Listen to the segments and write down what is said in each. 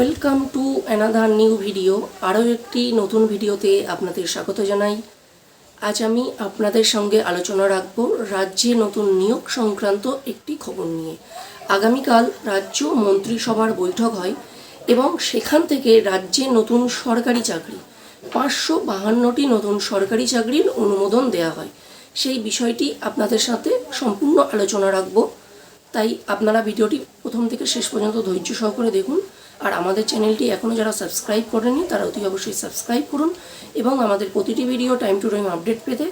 Welcome to another new video আরও একটি নতুন ভিডিওতে আপনাদের স্বাগত জানাই। আজ আমি আপনাদের সঙ্গে আলোচনা রাখব রাজ্যে নতুন নিয়োগ সংক্রান্ত একটি খবর নিয়ে। আগামীকাল রাজ্য মন্ত্রিসভার বৈঠক হয় এবং সেখান থেকে রাজ্যে নতুন সরকারি চাকরি, পাঁচশো বাহান্নটি নতুন সরকারি চাকরির অনুমোদন দেওয়া হয়। সেই বিষয়টি আপনাদের সাথে সম্পূর্ণ আলোচনা রাখব। তাই আপনারা ভিডিওটি প্রথম থেকে শেষ পর্যন্ত ধৈর্য সহকারে দেখুন। আর আমাদের চ্যানেলটি এখনও যারা সাবস্ক্রাইব করেনি, তারা অতি অবশ্যই সাবস্ক্রাইব করুন এবং আমাদের প্রতিটি video time to time update পেতে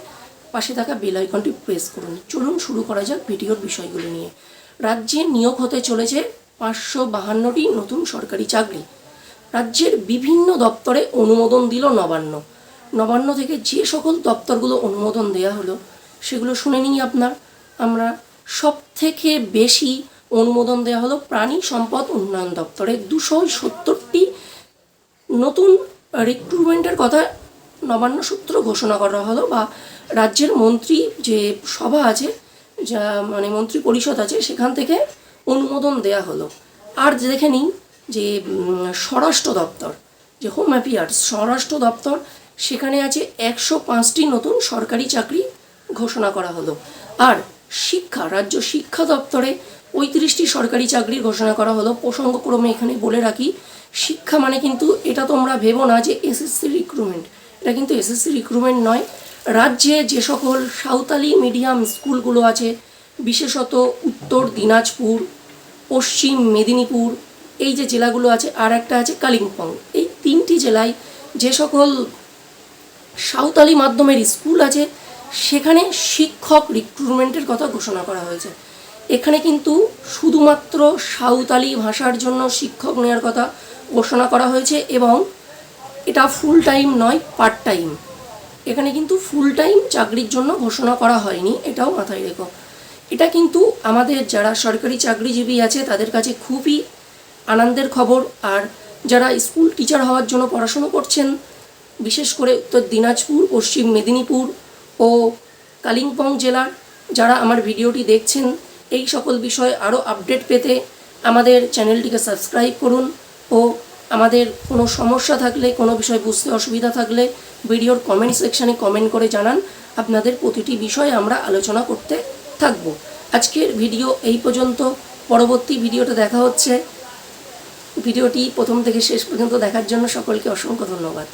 পাশে থাকা বেল আইকনটি প্রেস করুন। চলুন শুরু করা যাক ভিডিওর বিষয়গুলো নিয়ে। রাজ্যে নিয়োগ হতে চলেছে পাঁচশো বাহান্নটি নতুন সরকারি চাকরি। রাজ্যের বিভিন্ন দপ্তরে অনুমোদন দিল নবান্ন। নবান্ন থেকে যে সকল দপ্তরগুলো অনুমোদন দেওয়া হলো, সেগুলো শুনে নিই আপনার। আমরা সব থেকে বেশি অনুমোদন দেওয়া হলো প্রাণী সম্পদ উন্নয়ন দপ্তরে দুশো সত্তরটি নতুন রিক্রুটমেন্টের কথা নবান্ন সূত্র ঘোষণা করা হলো বা রাজ্যের মন্ত্রী যে সভা আছে, যা মানে মন্ত্রী পরিষদ আছে, সেখান থেকে অনুমোদন দেয়া হলো। আর দেখে নিই যে স্বরাষ্ট্র দপ্তর, যে হোম অ্যাফেয়ার্স স্বরাষ্ট্র দপ্তর, সেখানে আছে একশো পাঁচটি নতুন সরকারি চাকরি ঘোষণা করা হলো। আর শিক্ষা, রাজ্য শিক্ষা দপ্তরে পঁয়ত্রিশটি সরকারি চাকরির ঘোষণা করা হলো। প্রসঙ্গক্রমে এখানে বলে রাখি, শিক্ষা মানে কিন্তু এটা তোমরা ভেবো না যে এসএসসি রিক্রুটমেন্ট এটা কিন্তু এসএসসি রিক্রুটমেন্ট নয়। রাজ্যে যে সকল সাঁওতালি মিডিয়াম স্কুলগুলো আছে, বিশেষত উত্তর দিনাজপুর, পশ্চিম মেদিনীপুর, এই যে জেলাগুলো আছে, আর একটা আছে কালিম্পং। এই তিনটি জেলায় যে সকল সাঁওতালি মাধ্যমের স্কুল আছে সেখানে শিক্ষক রিক্রুটমেন্টের কথা ঘোষণা করা হয়েছে। এখানে কিন্তু শুধুমাত্র সাঁওতালি ভাষার জন্য শিক্ষক নেওয়ার কথা ঘোষণা করা হয়েছে এবং এটা ফুল টাইম নয় পার্ট টাইম এখানে কিন্তু ফুল টাইম চাকরির জন্য ঘোষণা করা হয়নি, এটাও মাথায় রেখো। এটা কিন্তু আমাদের যারা সরকারি চাকরিজীবী আছে, তাদের কাছে খুবই আনন্দের খবর। আর যারা স্কুল টিচার হওয়ার জন্য পড়াশুনো করছেন, বিশেষ করে উত্তর দিনাজপুর, পশ্চিম মেদিনীপুর ও কালিম্পং জেলার যারা আমার ভিডিওটি দেখছেন, এই সকল বিষয়ে আরও আপডেট পেতে আমাদের চ্যানেলটিকে সাবস্ক্রাইব করুন ও আমাদের কোনো সমস্যা থাকলে, কোনো বিষয় বুঝতে অসুবিধা থাকলে ভিডিওর কমেন্ট সেকশানে কমেন্ট করে জানান। আপনাদের প্রতিটি বিষয়ে আমরা আলোচনা করতে থাকব। আজকের ভিডিও এই পর্যন্ত। পরবর্তী ভিডিওটা দেখা হচ্ছে। ভিডিওটি প্রথম থেকে শেষ পর্যন্ত দেখার জন্য সকলকে অসংখ্য ধন্যবাদ।